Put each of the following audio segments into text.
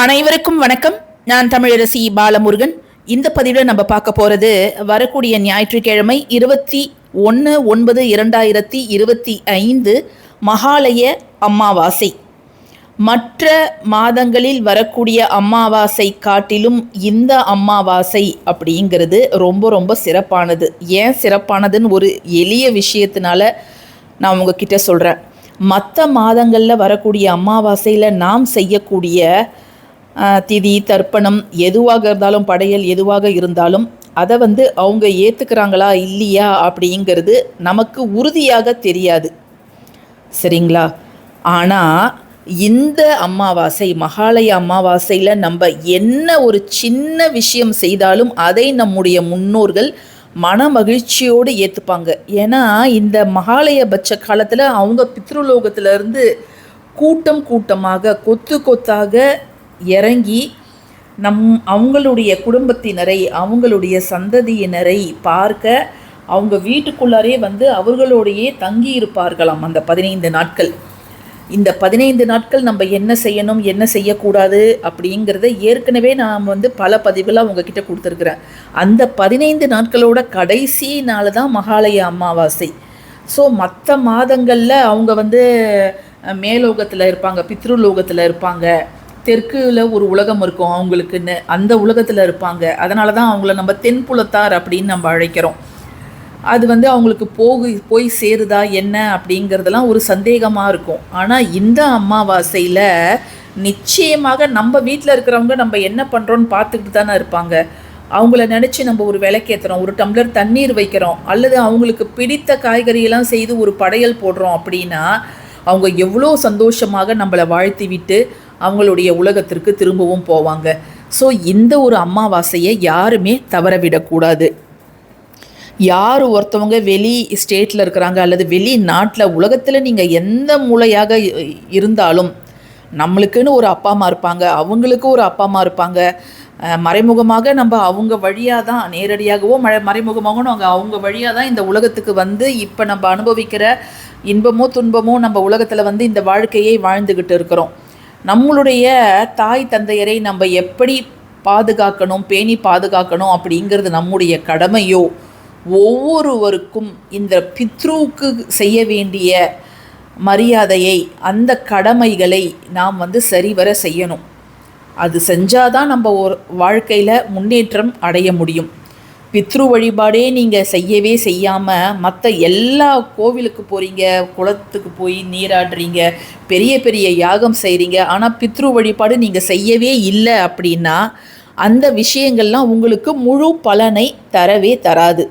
அனைவருக்கும் வணக்கம். நான் தமிழரசி பாலமுருகன். இந்த பதிவில் நம்ம பார்க்க போகிறது வரக்கூடிய ஞாயிற்றுக்கிழமை இருபத்தி ஒன்று ஒன்பது இரண்டாயிரத்தி இருபத்தி ஐந்து மகாலய அமாவாசை. மற்ற மாதங்களில் வரக்கூடிய அமாவாசை காட்டிலும் இந்த அமாவாசை அப்படிங்கிறது ரொம்ப ரொம்ப சிறப்பானது. ஏன் சிறப்பானதுன்னு ஒரு எளிய விஷயத்தினால நான் உங்ககிட்ட சொல்கிறேன் மற்ற மாதங்களில் வரக்கூடிய அமாவாசையில் நாம் செய்யக்கூடிய திதி தர்ப்பணம் எதுவாக இருந்தாலும் படையல் எதுவாக இருந்தாலும் அதை வந்து அவங்க ஏற்றுக்கிறாங்களா இல்லையா அப்படிங்கிறது நமக்கு உறுதியாக தெரியாது. சரிங்களா? ஆனால் இந்த அமாவாசை மகாலய அமாவாசையில் நம்ம என்ன ஒரு சின்ன விஷயம் செய்தாலும் அதை நம்முடைய முன்னோர்கள் மன மகிழ்ச்சியோடு ஏற்றுப்பாங்க ஏன்னா இந்த மகாலய பட்ச காலத்தில் அவங்க பித்ருலோகத்திலேருந்து கூட்டம் கூட்டமாக கொத்து கொத்தாக இறங்கி நம் அவங்களுடைய குடும்பத்தினரை அவங்களுடைய சந்ததியினரை பார்க்க அவங்க வீட்டுக்குள்ளாரே வந்து அவர்களோடையே தங்கி இருப்பார்களாம் அந்த பதினைந்து நாட்கள். இந்த பதினைந்து நாட்கள் நம்ம என்ன செய்யணும் என்ன செய்யக்கூடாது அப்படிங்கிறத ஏற்கனவே நான் வந்து பல பதிவில் உங்ககிட்ட கொடுத்துருக்குறேன். அந்த பதினைந்து நாட்களோட கடைசி நாள் தான் மகாலய அமாவாசை. ஸோ மற்ற மாதங்களில் அவங்க வந்து மேலோகத்தில் இருப்பாங்க பித்ருலோகத்தில் இருப்பாங்க. தெற்குல ஒரு உலகம் இருக்கும். அவங்களுக்குன்னு அந்த உலகத்தில் இருப்பாங்க. அதனால தான் அவங்கள நம்ம தென்புலத்தார் அப்படின்னு நம்ம அழைக்கிறோம். அது வந்து அவங்களுக்கு போகு போய் சேருதா என்ன அப்படிங்கிறதெல்லாம் ஒரு சந்தேகமாக இருக்கும். ஆனால் இந்த அமாவாசையில் நிச்சயமாக நம்ம வீட்டில் இருக்கிறவங்க நம்ம என்ன பண்ணுறோன்னு பார்த்துக்கிட்டு தானே இருப்பாங்க. அவங்கள நினச்சி நம்ம ஒரு விளக்கேற்றுறோம் ஒரு டம்ளர் தண்ணீர் வைக்கிறோம். அல்லது அவங்களுக்கு பிடித்த காய்கறியெல்லாம் செய்து ஒரு படையல் போடுறோம் அப்படின்னா அவங்க எவ்வளோ சந்தோஷமாக நம்மளை வாழ்த்தி விட்டு அவங்களுடைய உலகத்திற்கு திரும்பவும் போவாங்க. ஸோ இந்த ஒரு அமாவாசையை யாருமே தவற விடக்கூடாது யார் ஒருத்தவங்க வெளி ஸ்டேட்டில் இருக்கிறாங்க அல்லது வெளி நாட்டில் உலகத்தில் நீங்கள் எந்த மூலையாக இருந்தாலும் நம்மளுக்குன்னு ஒரு அப்பா அம்மா இருப்பாங்க அவங்களுக்கு ஒரு அப்பா அம்மா இருப்பாங்க. மறைமுகமாக நம்ம அவங்க வழியாக தான் நேரடியாகவோ மழை மறைமுகமாகவோ நாங்கள் அவங்க வழியாக தான் இந்த உலகத்துக்கு வந்து இப்போ நம்ம அனுபவிக்கிற இன்பமோ துன்பமோ நம்ம உலகத்தில் வந்து இந்த வாழ்க்கையை வாழ்ந்துக்கிட்டு இருக்கிறோம். நம்மளுடைய தாய் தந்தையரை நம்ம எப்படி பாதுகாக்கணும் பேணி பாதுகாக்கணும் அப்படிங்கிறது நம்முடைய கடமையோ ஒவ்வொருவருக்கும் இந்த பித்ருவுக்கு செய்ய வேண்டிய மரியாதையை அந்த கடமைகளை நாம் வந்து சரிவர செய்யணும். அது செஞ்சாதான் நம்ம ஒரு வாழ்க்கையில் முன்னேற்றம் அடைய முடியும். பித்ரு வழிபாடே நீங்கள் செய்யவே செய்யாமல் மற்ற எல்லா கோவிலுக்கு போகிறீங்க குளத்துக்கு போய் நீராடுறீங்க பெரிய பெரிய யாகம் செய்கிறீங்க ஆனால் பித்ரு வழிபாடு நீங்கள் செய்யவே இல்லை அப்படின்னா அந்த விஷயங்கள்லாம் உங்களுக்கு முழு பலனை தரவே தராது.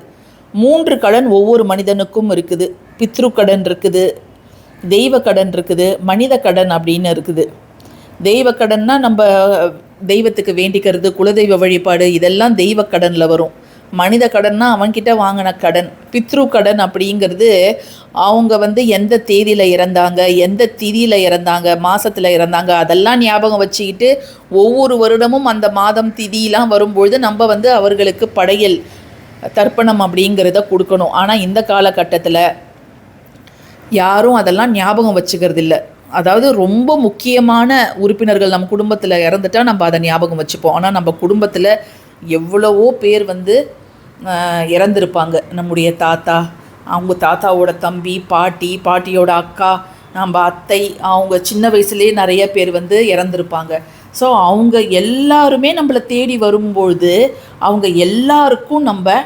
மூன்று கடன் ஒவ்வொரு மனிதனுக்கும் இருக்குது. பித்ரு கடன் இருக்குது தெய்வ கடன் இருக்குது மனித கடன் அப்படின்னு இருக்குது. தெய்வ கடன்னா நம்ம தெய்வத்துக்கு வேண்டிக்கிறது குலதெய்வ வழிபாடு இதெல்லாம் தெய்வ கடனில் வரும். மனித கடன்னா அவன்கிட்ட வாங்கின கடன். பித்ரு கடன் அப்படிங்கிறது அவங்க வந்து எந்த தேதியில் இறந்தாங்க எந்த திதியில் இறந்தாங்க மாதத்தில் இறந்தாங்க அதெல்லாம் ஞாபகம் வச்சுக்கிட்டு ஒவ்வொரு வருடமும் அந்த மாதம் திதியெலாம் வரும்பொழுது நம்ம வந்து அவர்களுக்கு படையல் தர்ப்பணம் அப்படிங்கிறத கொடுக்கணும். ஆனால் இந்த காலகட்டத்தில் யாரும் அதெல்லாம் ஞாபகம் வச்சுக்கிறது இல்லை. அதாவது ரொம்ப முக்கியமான உறுப்பினர்கள் நம்ம குடும்பத்தில் இறந்துட்டா நம்ம அதை ஞாபகம் வச்சுப்போம். ஆனால் நம்ம குடும்பத்தில் எவ்வளவோ பேர் வந்து இறந்துருப்பாங்க இறந்திருப்பாங்க. நம்முடைய தாத்தா அவங்க தாத்தாவோட தம்பி பாட்டி பாட்டியோட அக்கா நம்ம அத்தை அவங்க சின்ன வயசுலேயே நிறைய பேர் வந்து இறந்துருப்பாங்க. ஸோ அவங்க எல்லாருமே நம்மளை தேடி வரும்பொழுது அவங்க எல்லாருக்கும் நம்ம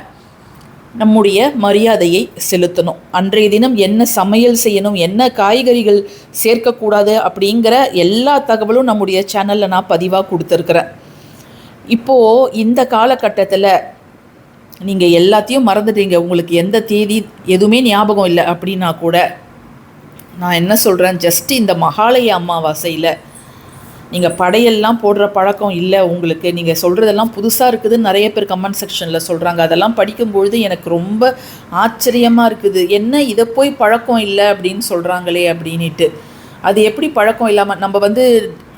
நம்முடைய மரியாதையை செலுத்தணும். அன்றைய தினம் என்ன சமையல் செய்யணும் என்ன காய்கறிகள் சேர்க்கக்கூடாது அப்படிங்கிற எல்லா தகவலும் நம்முடைய சேனலில் நான் பதிவாக கொடுத்துருக்குறேன். இப்போது இந்த காலகட்டத்தில் நீங்கள் எல்லாத்தையும் மறந்துட்டீங்க. உங்களுக்கு எந்த தேதி எதுவுமே ஞாபகம் இல்லை அப்படின்னா கூட நான் என்ன சொல்கிறேன் ஜஸ்ட் இந்த மகாலய அமாவாசையில் நீங்கள் படையெல்லாம் போடுற பழக்கம் இல்லை உங்களுக்கு. நீங்கள் சொல்கிறதெல்லாம் புதுசாக இருக்குதுன்னு நிறைய பேர் கமெண்ட் செக்ஷனில் சொல்கிறாங்க அதெல்லாம் படிக்கும்பொழுது எனக்கு ரொம்ப ஆச்சரியமாக இருக்குது. என்ன இதை போய் பழக்கம் இல்லை அப்படின்னு சொல்கிறாங்களே அப்படின்ட்டு அது எப்படி பழக்கம் இல்லாமல் நம்ம வந்து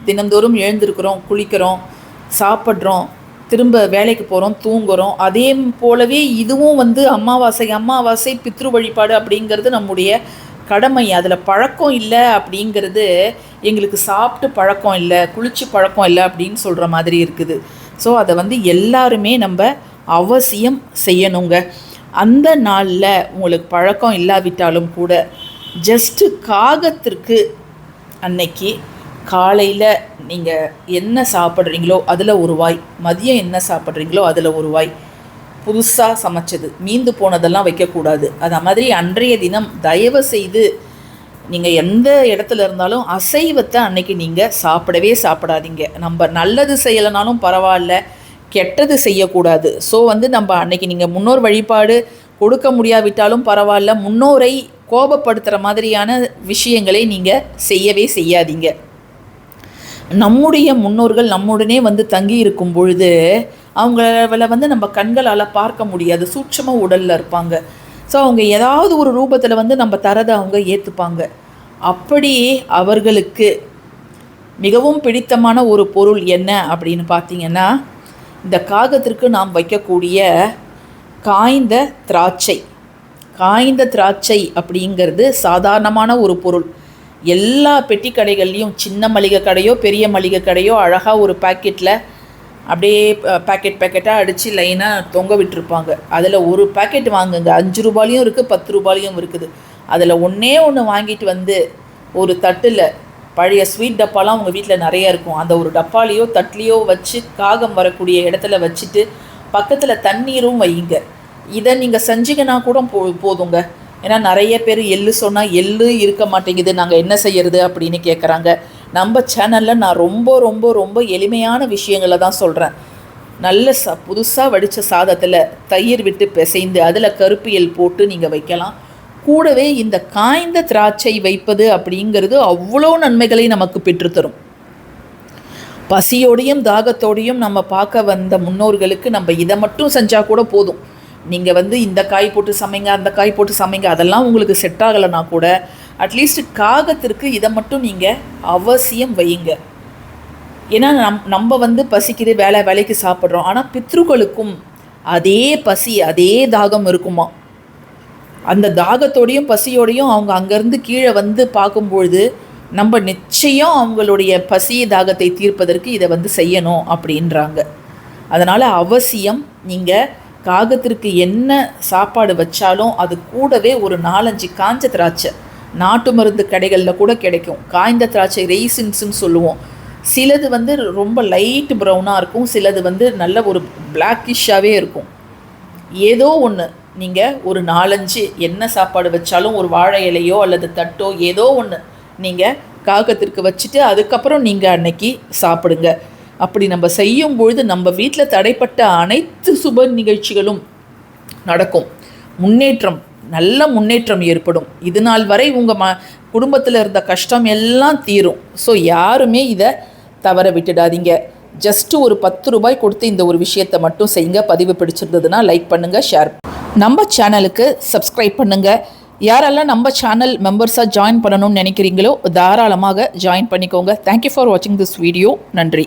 தினந்தோறும் எழுந்திருக்கிறோம் குளிக்கிறோம் சாப்பிட்றோம் திரும்ப வேலைக்கு போகிறோம் தூங்குறோம் அதே போலவே இதுவும் வந்து அமாவாசை அமாவாசை பித்ரு வழிபாடு அப்படிங்கிறது நம்முடைய கடமை. அதில் பழக்கம் இல்லை அப்படிங்கிறது எங்களுக்கு சாப்பிட்டு பழக்கம் இல்லை குளிச்சு பழக்கம் இல்லை அப்படின்னு சொல்கிற மாதிரி இருக்குது. ஸோ அதை வந்து எல்லாருமே நம்ம அவசியம் செய்யணுங்க. அந்த நாளில் உங்களுக்கு பழக்கம் இல்லாவிட்டாலும் கூட ஜஸ்ட்டு காகத்திற்கு அன்னைக்கு காலையில் நீங்கள் என்ன சாப்பிட்றீங்களோ அதில் ஒரு வாய். மதியம் என்ன சாப்பிட்றீங்களோ அதில் ஒரு வாய். புதுசாக சமைச்சது. மீந்து போனதெல்லாம் வைக்கக்கூடாது. அது மாதிரி அன்றைய தினம் தயவு செய்து நீங்கள் எந்த இடத்துல இருந்தாலும் அசைவத்தை அன்னைக்கு நீங்கள் சாப்பிடவே சாப்பிடாதீங்க. நம்ம நல்லது செய்யலைனாலும் பரவாயில்ல. கெட்டது செய்யக்கூடாது. ஸோ வந்து நம்ம அன்னைக்கு நீங்கள் முன்னோர் வழிபாடு கொடுக்க முடியாவிட்டாலும் பரவாயில்ல. முன்னோரை கோபப்படுத்துகிற மாதிரியான விஷயங்களை நீங்கள் செய்யவே செய்யாதீங்க. நம்முடைய முன்னோர்கள் நம்முடனே வந்து தங்கி இருக்கும் பொழுது அவங்கள வந்து நம்ம கண்களால் பார்க்க முடியாது. சூட்சம உடலில் இருப்பாங்க. ஸோ அவங்க ஏதாவது ஒரு ரூபத்தில் வந்து நம்ம தரதை அவங்க ஏற்றுப்பாங்க அப்படி அவர்களுக்கு மிகவும் பிடித்தமான ஒரு பொருள் என்ன அப்படின்னு பார்த்தீங்கன்னா இந்த காகத்திற்கு நாம் வைக்கக்கூடிய காய்ந்த திராட்சை. காய்ந்த திராட்சை அப்படிங்கிறது சாதாரணமான ஒரு பொருள். எல்லா பெட்டி கடைகள்லேயும் சின்ன மளிகை கடையோ பெரிய மளிகை கடையோ அழகாக ஒரு பாக்கெட்டில் அப்படியே பேக்கெட் பேக்கெட்டாக அடித்து லைனாக தொங்க விட்டுருப்பாங்க. அதில் ஒரு பேக்கெட் வாங்குங்க. அஞ்சு ரூபாலையும் இருக்குது பத்து ரூபாலையும் இருக்குது. அதில் ஒன்றே ஒன்று வாங்கிட்டு வந்து ஒரு தட்டில் பழைய ஸ்வீட் டப்பாலாம் உங்கள் வீட்டில் நிறையா இருக்கும். அந்த ஒரு டப்பாலேயோ தட்லேயோ வச்சு காகம் வரக்கூடிய இடத்துல வச்சுட்டு பக்கத்தில் தண்ணீரும் வையுங்க. இதை நீங்கள் செஞ்சீங்கன்னா கூட போ போதுங்க. ஏன்னா நிறைய பேர் எள்ளு சொன்னால் எள்ளு இருக்க மாட்டேங்குது. நாங்கள் என்ன செய்யறது அப்படின்னு கேட்குறாங்க நம்ம சேனலில் நான் ரொம்ப ரொம்ப ரொம்ப எளிமையான விஷயங்களை தான் சொல்கிறேன் நல்ல ச புதுசாக வடித்த சாதத்தில் தயிர் விட்டு பிசைந்து அதில் கருப்பியல் போட்டு நீங்கள் வைக்கலாம். கூடவே இந்த காய்ந்த திராட்சை வைப்பது அப்படிங்கிறது அவ்வளோ நன்மைகளை நமக்கு பெற்றுத்தரும் பசியோடையும் தாகத்தோடையும் நம்ம பார்க்க வந்த முன்னோர்களுக்கு நம்ம இதை மட்டும் செஞ்சால் கூட போதும். நீங்கள் வந்து இந்த காய் போட்டு சமைங்க அந்த காய் போட்டு சமைங்க அதெல்லாம் உங்களுக்கு செட் ஆகலைன்னா கூட அட்லீஸ்ட் காகத்திற்கு இதை மட்டும் நீங்கள் அவசியம் வையுங்க. ஏன்னா நம் நம்ம வந்து பசிக்குது வேலை வேலைக்கு சாப்பிட்றோம். ஆனால் பித்ருக்களுக்கும் அதே பசி அதே தாகம் இருக்குமா? அந்த தாகத்தோடையும் பசியோடையும் அவங்க அங்கேருந்து கீழே வந்து பார்க்கும்பொழுது நம்ம நிச்சயம் அவங்களுடைய பசி தாகத்தை தீர்ப்பதற்கு இதை வந்து செய்யணும் அப்படின்றாங்க. அதனால் அவசியம் நீங்கள் காகத்திற்கு என்ன சாப்பாடு வச்சாலும் அது கூடவே ஒரு நாலஞ்சு காஞ்ச திராட்சை. நாட்டு மருந்து கடைகளில் கூட கிடைக்கும். காய்ந்த திராட்சை ரெய்சின்ஸ்ன்னு சொல்லுவோம். சிலது வந்து ரொம்ப லைட் ப்ரௌனாக இருக்கும். சிலது வந்து நல்ல ஒரு பிளாக்கிஷாகவே இருக்கும். ஏதோ ஒன்று நீங்கள் ஒரு நாலஞ்சு என்ன சாப்பாடு வச்சாலும் ஒரு வாழை இலையோ அல்லது தட்டோ ஏதோ ஒன்று நீங்கள் காகத்திற்கு வச்சுட்டு அதுக்கப்புறம் நீங்கள் அன்னைக்கு சாப்பிடுங்க. அப்படி நம்ம செய்யும் பொழுது நம்ம வீட்டில் தடைப்பட்ட அனைத்து சுப நிகழ்ச்சிகளும் நடக்கும். முன்னேற்றம் நல்ல முன்னேற்றம் ஏற்படும். இது நாள் வரை உங்கள் ம குடும்பத்தில் இருந்த கஷ்டம் எல்லாம் தீரும். ஸோ யாருமே இதை தவற விட்டுடாதீங்க. ஜஸ்ட்டு ஒரு பத்து ரூபாய் கொடுத்து இந்த ஒரு விஷயத்தை மட்டும் செய்யுங்க. பதிவு பிடிச்சிருந்ததுன்னா லைக் பண்ணுங்கள் ஷேர் நம்ம சேனலுக்கு சப்ஸ்கிரைப் பண்ணுங்கள் யாரெல்லாம் நம்ம சேனல் மெம்பர்ஸாக ஜாயின் பண்ணணும்னு நினைக்கிறீங்களோ தாராளமாக ஜாயின் பண்ணிக்கோங்க. தேங்க்யூ ஃபார் வாட்சிங் திஸ் வீடியோ நன்றி.